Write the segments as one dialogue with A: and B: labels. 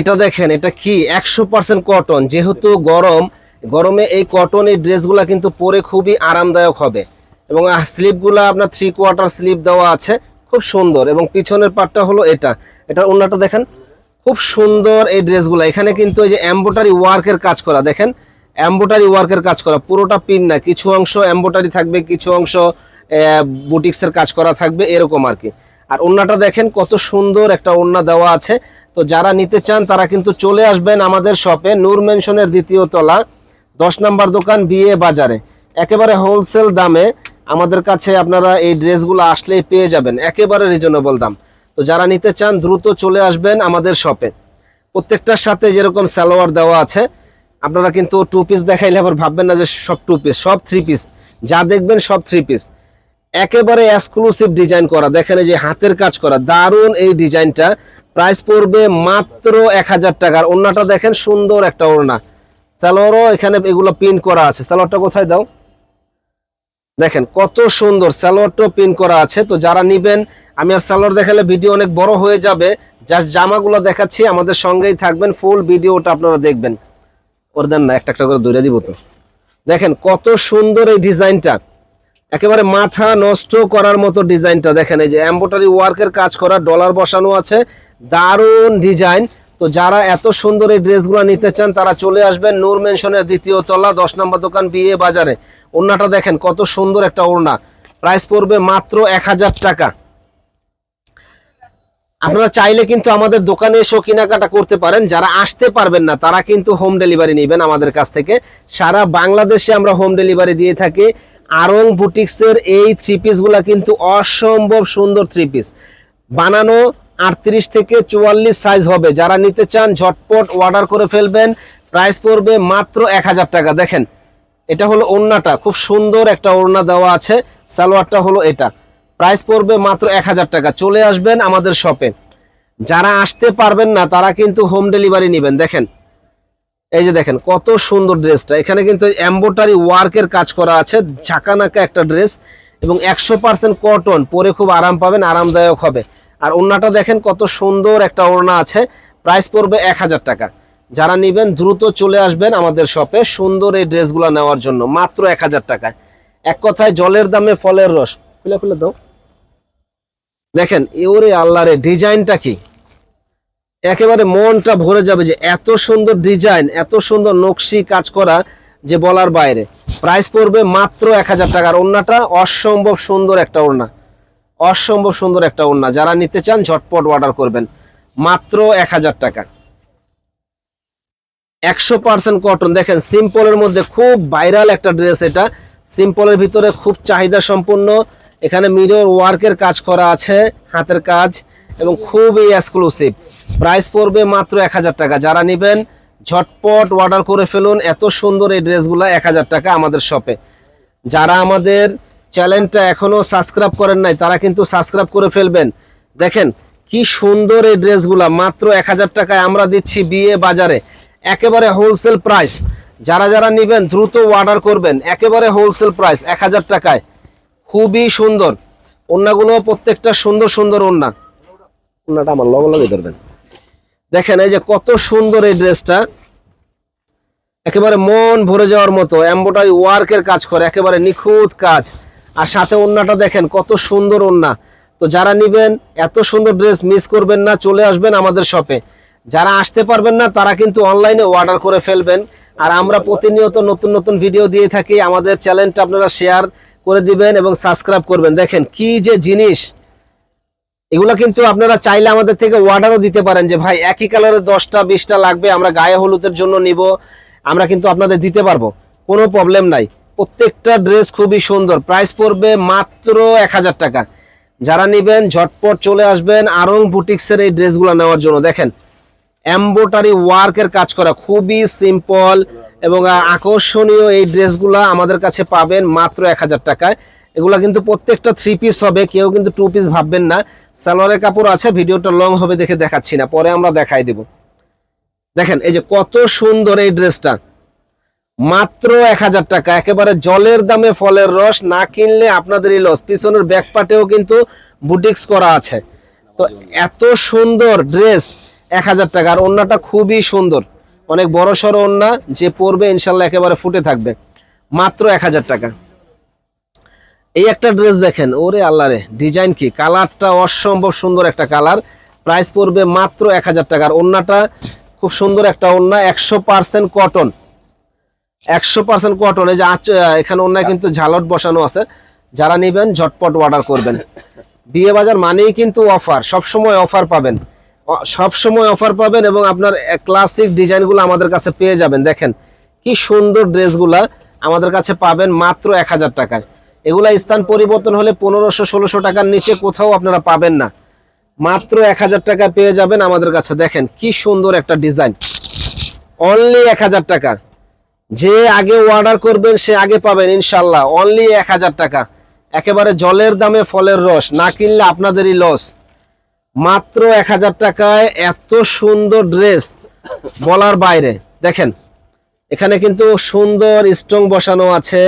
A: এটা দেখেন, এটা কি? একশো পার্সেন্ট কটন যেহেতু গরম, গরমে এই কটন এই ড্রেসগুলা কিন্তু পরে খুবই আরামদায়ক হবে। এবং স্লিপগুলা আপনার থ্রি কোয়ার্টার স্লিপ দেওয়া আছে, খুব সুন্দর। এবং পিছনের পার্টটা হলো এটা। এটা অন্যটা দেখেন, খুব সুন্দর এই ড্রেসগুলো। এখানে কিন্তু এই যে এম্বোটারি ওয়ার্কের কাজ করা। দেখেন এম্বোটারি ওয়ার্কের কাজ করা। পুরোটা পিন না, কিছু অংশ এম্বোটারি থাকবে, কিছু অংশ বুটিক্সের কাজ করা থাকবে, এরকম আর কি। আর ওন্নাটা দেখেন, কত সুন্দর একটা ওন্না দেওয়া আছে। তো যারা নিতে চান, তারা কিন্তু চলে আসবেন আমাদের শপে, নূর মেনশনের দ্বিতীয় তলা, দশ নম্বর দোকান, বিয়ে বাজারে। একেবারে হোলসেল দামে আমাদের কাছে আপনারা এই ড্রেসগুলো আসলেই পেয়ে যাবেন, একেবারে রিজনেবল দাম। তো যারা নিতে চান, দ্রুত চলে আসবেন আমাদের শপে। প্রত্যেকটার সাথে যেরকম সালোয়ার দেওয়া আছে, আপনারা কিন্তু টু পিস দেখাইলে আবার ভাববেন না যে সব টু পিস সব থ্রি পিস যা দেখবেন সব থ্রি পিস একেবারে এক্সক্লুসিভ ডিজাইন করা। দেখেন যে হাতের কাজ করা। দারুণ এই ডিজাইনটা প্রাইস পড়বে মাত্র এক হাজার টাকার। ওড়নাটা দেখেন সুন্দর একটা ওড়না। সালোয়ারও এখানে এগুলো পিন করা আছে। সালোয়ারটা কোথায় দাও? দেখেন কত সুন্দর স্যালোয়ারটাও পিন করা আছে। তো যারা নিবেন, আমি আর সালোয়ার দেখালে ভিডিও অনেক বড় হয়ে যাবে। জাস্ট জামাগুলো দেখাচ্ছি, আমাদের সঙ্গেই থাকবেন। ফুল ভিডিওটা আপনারা দেখবেন। ওর দেন না একটা একটা করে দৌড়ে দিব তো। দেখেন কত সুন্দর এই ডিজাইনটা। একেবারে মাথা নষ্ট করার মতো ডিজাইনটা দেখেন, এই যে এম্বোটারি ওয়ার্কের কাজ করা ডলার বসানো আছে, দারুণ ডিজাইন। তো যারা এত সুন্দর এই ড্রেসগুলো নিতে চান, তারা চলে আসবেন নূর মেনশনের দ্বিতীয় তলা, দশ নম্বর দোকান বিয়ে বাজারে। ওড়নাটা দেখেন, কত সুন্দর একটা ওড়না। প্রাইস পড়বে মাত্র এক হাজার টাকা। আপনারা চাইলে কিন্তু আমাদের দোকানে এসেও কেনাকাটা করতে পারেন। যারা আসতে পারবেন না, তারা কিন্তু হোম ডেলিভারি নেবেন আমাদের কাছ থেকে। সারা বাংলাদেশে আমরা হোম ডেলিভারি দিয়ে থাকি। আরং বুটিক্সের এই থ্রি পিসগুলা কিন্তু অসম্ভব সুন্দর থ্রি পিস বানানো আটত্রিশ থেকে চুয়াল্লিশ সাইজ হবে। যারা নিতে চান, ঝটপট অর্ডার করে ফেলবেন। প্রাইস পড়বে মাত্র এক হাজার টাকা। দেখেন, এটা হলো ওড়নাটা। খুব সুন্দর একটা ওড়না দেওয়া আছে। সালোয়ারটা হলো এটা। প্রাইস পড়বে মাত্র এক হাজার টাকা। চলে আসবেন আমাদের শপে যারা আসতে পারবেন না, তারা কিন্তু হোম ডেলিভারি নেবেন। দেখেন এই যে দেখেন, কত সুন্দর ড্রেসটা। এখানে কিন্তু এম্বোটারি ওয়ার্কের কাজ করা আছে, ঝাঁকানাকা একটা ড্রেস এবং একশো পার্সেন্ট কটন পরে খুব আরাম পাবেন, আরামদায়ক হবে। আর ওড়নাটা দেখেন কত সুন্দর একটা ওড়না আছে প্রাইস পড়বে এক হাজার টাকা। যারা নেবেন, দ্রুত চলে আসবেন আমাদের শপে সুন্দর এই ড্রেসগুলো নেওয়ার জন্য, মাত্র এক হাজার টাকায়। এক কথায় জলের দামে ফলের রস। খুলে খুলে দাও। দেখেন এওরে আল্লাহরে ডিজাইনটা কি? একেবারে মনটা ভরে যাবে যে এত সুন্দর ডিজাইন, এত সুন্দর নকশি কাজ করা যে বলার বাইরে। প্রাইস পড়বে মাত্র এক হাজার টাকার ওড়নাটা, অসম্ভব সুন্দর একটা ওড়না। অসম্ভব সুন্দর একটা ওড়না। যারা নিতে চান, ঝটপট অর্ডার করবেন। মাত্র এক হাজার টাকা। একশো পার্সেন্ট কটন দেখেন সিম্পলের মধ্যে খুব ভাইরাল একটা ড্রেস এটা। সিম্পলের ভিতরে খুব চাহিদা সম্পন্ন এখানে মিরর ওয়ার্কের কাজ করা আছে, হাতের কাজ। এবং খুবই এক্সক্লুসিভ প্রাইস পড়বে মাত্র এক হাজার টাকা। যারা নেবেন, ঝটপট অর্ডার করে ফেলুন। এত সুন্দর এই ড্রেসগুলো এক হাজার টাকা আমাদের শপে যারা আমাদের চ্যানেলটা এখনও সাবস্ক্রাইব করেন নাই, তারা কিন্তু সাবস্ক্রাইব করে ফেলবেন। দেখেন, কি সুন্দর এই ড্রেসগুলা। মাত্র এক হাজার টাকায় আমরা দিচ্ছি বিয়ে বাজারে। একেবারে হোলসেল প্রাইস যারা যারা নেবেন, দ্রুত অর্ডার করবেন। একেবারে হোলসেল প্রাইস এক হাজার টাকায়। খুবই সুন্দর। ওন্নাগুলো প্রত্যেকটা সুন্দর সুন্দর ওন্না আমার লগে ধরবেন। দেখেন এই যে কত সুন্দর এই ড্রেসটা। একেবারে মন ভরে যাওয়ার মতো এম্বোটারি ওয়ার্কের কাজ করে, একেবারে নিখুঁত কাজ। আর সাথে ওন্নাটা দেখেন কত সুন্দর ওন্না। তো যারা নিবেন, এত সুন্দর ড্রেস মিস করবেন না, চলে আসবেন আমাদের শপে যারা আসতে পারবেন না, তারা কিন্তু অনলাইনে অর্ডার করে ফেলবেন। আর আমরা প্রতিনিয়ত নতুন নতুন ভিডিও দিয়ে থাকি। আমাদের চ্যানেলটা আপনারা শেয়ার করে দিবেন এবং সাবস্ক্রাইব করবেন। দেখেন কি যে জিনিস। এগুলা কিন্তু আপনারা চাইলে আমাদের থেকে অর্ডারও দিতে পারেন যে, ভাই, একই কালারের দশটা, বিশটা লাগবে, আমরা গায়ে হলুদের জন্য নিব, আমরা কিন্তু আপনাদের দিতে পারব। কোনো প্রবলেম নাই। প্রত্যেকটা ড্রেস খুবই সুন্দর। প্রাইস পড়বে মাত্র এক হাজার টাকা। যারা নেবেন, ঝটপট চলে আসবেন আরং বুটিক্সের এই ড্রেসগুলো নেওয়ার জন্য। দেখেন এম্বোটারি ওয়ার্কের কাজ করা খুবই সিম্পল এবং আকর্ষণীয় এই ড্রেসগুলো আমাদের কাছে পাবেন মাত্র এক হাজার টাকায়। এগুলা কিন্তু প্রত্যেকটা থ্রি পিস হবে, কেউ কিন্তু টু পিস ভাববেন না। সালোয়ারের কাপড় আছে, ভিডিওটা লং হবে দেখে দেখাচ্ছি না, পরে আমরা দেখাই দেব। দেখেন, এই যে কত সুন্দর এই ড্রেসটা মাত্র এক হাজার টাকা, একেবারে জলের দামে ফলের রস, না কিনলে আপনাদেরই লস পিছনের ব্যাক পাটেও কিন্তু বুটিক্স করা আছে। তো এত সুন্দর ড্রেস এক হাজার টাকা। আর ওন্নাটা খুবই সুন্দর। অনেক বড় সড়ো ওন্না, যে পরবে ইনশাল্লাহ একেবারে ফুটে থাকবে। মাত্র এক হাজার টাকা। এই একটা ড্রেস দেখেন ওরে আল্লাহ রে ডিজাইন কি? কালারটা অসম্ভব সুন্দর একটা কালার। প্রাইস পড়বে মাত্র এক হাজার টাকার ওন্নাটা খুব সুন্দর একটা ওন্না একশো পার্সেন্ট কটন একশো পার্সেন্ট কটন এই যে আঁচ- এখানে অন্যায় কিন্তু ঝালট বসানো আছে। যারা নেবেন ঝটপট অর্ডার করবেন। বিয়ে বাজার মানেই কিন্তু অফার সবসময় অফার পাবেন। সব সময় অফার পাবেন এবং আপনার ক্লাসিক ডিজাইনগুলো আমাদের কাছে পেয়ে যাবেন। দেখেন কি সুন্দর ড্রেসগুলা আমাদের কাছে পাবেন মাত্র এক হাজার টাকায়। এগুলা স্থান পরিবর্তন হলে পনেরোশো, ষোলোশো টাকার নিচে কোথাও আপনারা পাবেন না। মাত্র এক হাজার টাকা পেয়ে যাবেন আমাদের কাছে। দেখেন কি সুন্দর একটা ডিজাইন। অনলি এক হাজার টাকা। যে আগে অর্ডার করবেন, সে আগে পাবেন, ইনশাল্লাহ। অনলি এক হাজার টাকা। একেবারে জলের দামে ফলের রস। না কিনলে আপনাদেরই লস মাত্র এক হাজার টাকায় এত সুন্দর ড্রেস বলার বাইরে। দেখেন, এখানে কিন্তু সুন্দর স্ট্রং বসানো আছে।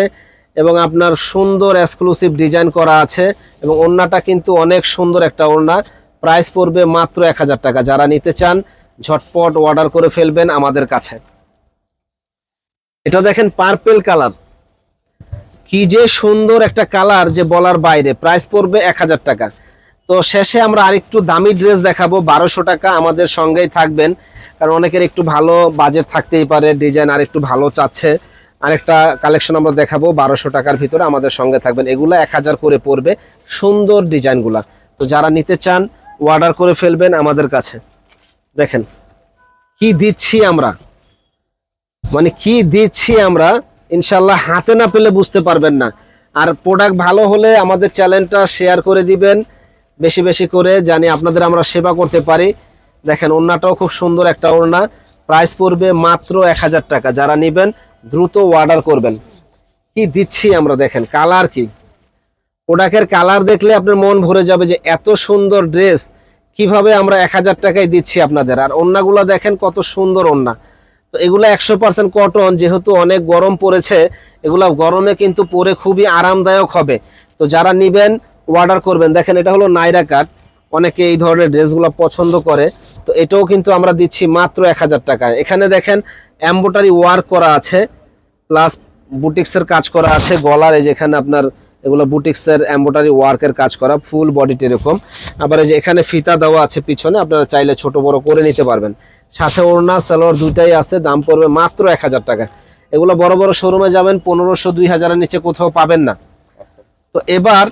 A: এবং আপনার সুন্দর এক্সক্লুসিভ ডিজাইন করা আছে এবং ওড়নাটা কিন্তু অনেক সুন্দর একটা ওড়না। প্রাইস পড়বে মাত্র এক হাজার টাকা। যারা নিতে চান, ঝটপট অর্ডার করে ফেলবেন আমাদের কাছে। এটা দেখেন পার্পেল কালার কি যে সুন্দর একটা কালার যে বলার বাইরে। প্রাইস পড়বে এক হাজার টাকা। তো শেষে আমরা আরেকটু দামি ড্রেস দেখাবো। বারোশো টাকা আমাদের সঙ্গেই থাকবেন। কারণ অনেকের একটু ভালো বাজেট থাকতেই পারে ডিজাইন আর একটু ভালো চাচ্ছে। আরেকটা কালেকশন আমরা দেখাবো, বারোশো টাকার ভিতরে আমাদের সঙ্গে থাকবেন। এগুলো এক হাজার করে পড়বে সুন্দর ডিজাইনগুলা। তো যারা নিতে চান অর্ডার করে ফেলবেন আমাদের কাছে। দেখেন, কি দিচ্ছি আমরা? মানে কি দিচ্ছি আমরা ইনশাল্লাহ হাতে না পেলে বুঝতে পারবেন না। আর প্রোডাক্ট ভালো হলে আমাদের চ্যানেলটা শেয়ার করে দিবেন, বেশি বেশি করে, জানি আপনাদের আমরা সেবা করতে পারি। দেখেন, ওড়নাটাও খুব সুন্দর একটা ওড়না। প্রাইস পড়বে মাত্র এক হাজার টাকা। যারা নেবেন দ্রুত অর্ডার করবেন। কি দিচ্ছি আমরা দেখেন কালার কি? প্রোডাক্টের কালার দেখলে আপনার মন ভরে যাবে যে এত সুন্দর ড্রেস কীভাবে আমরা এক হাজার টাকায় দিচ্ছি আপনাদের? আর ওড়নাগুলো দেখেন কত সুন্দর ওড়না তো এগুলো একশো পার্সেন্ট কটন যেহেতু অনেক গরম পড়েছে, এগুলো গরমে কিন্তু পরে খুবই আরামদায়ক হবে। তো যারা নেবেন অর্ডার করবেন। দেখেন, এটা হলো নাইরা কাট অনেকে এই ধরনের ড্রেসগুলো পছন্দ করে। তো এটাও কিন্তু আমরা দিচ্ছি মাত্র এক হাজার টাকায়। এখানে দেখেন এম্বোটারি ওয়ার্ক করা আছে, প্লাস বুটিক্সের কাজ করা আছে, গলার এই যেখানে আপনার এগুলো বুটিক্সের এম্বোটারি ওয়ার্কের কাজ করা, ফুল বডিতে এরকম। আবার এই যে এখানে ফিতা দেওয়া আছে পিছনে, আপনারা চাইলে ছোট বড় করে নিতে পারবেন। সাথে ওড়না, সালোয়ার দুইটাই আছে, দাম পড়বে মাত্র এক হাজার টাকা। এগুলো বড় বড় শোরুমে যাবেন, পনেরোশো, দুই হাজারের নিচে কোথাও পাবেন না। তো এবার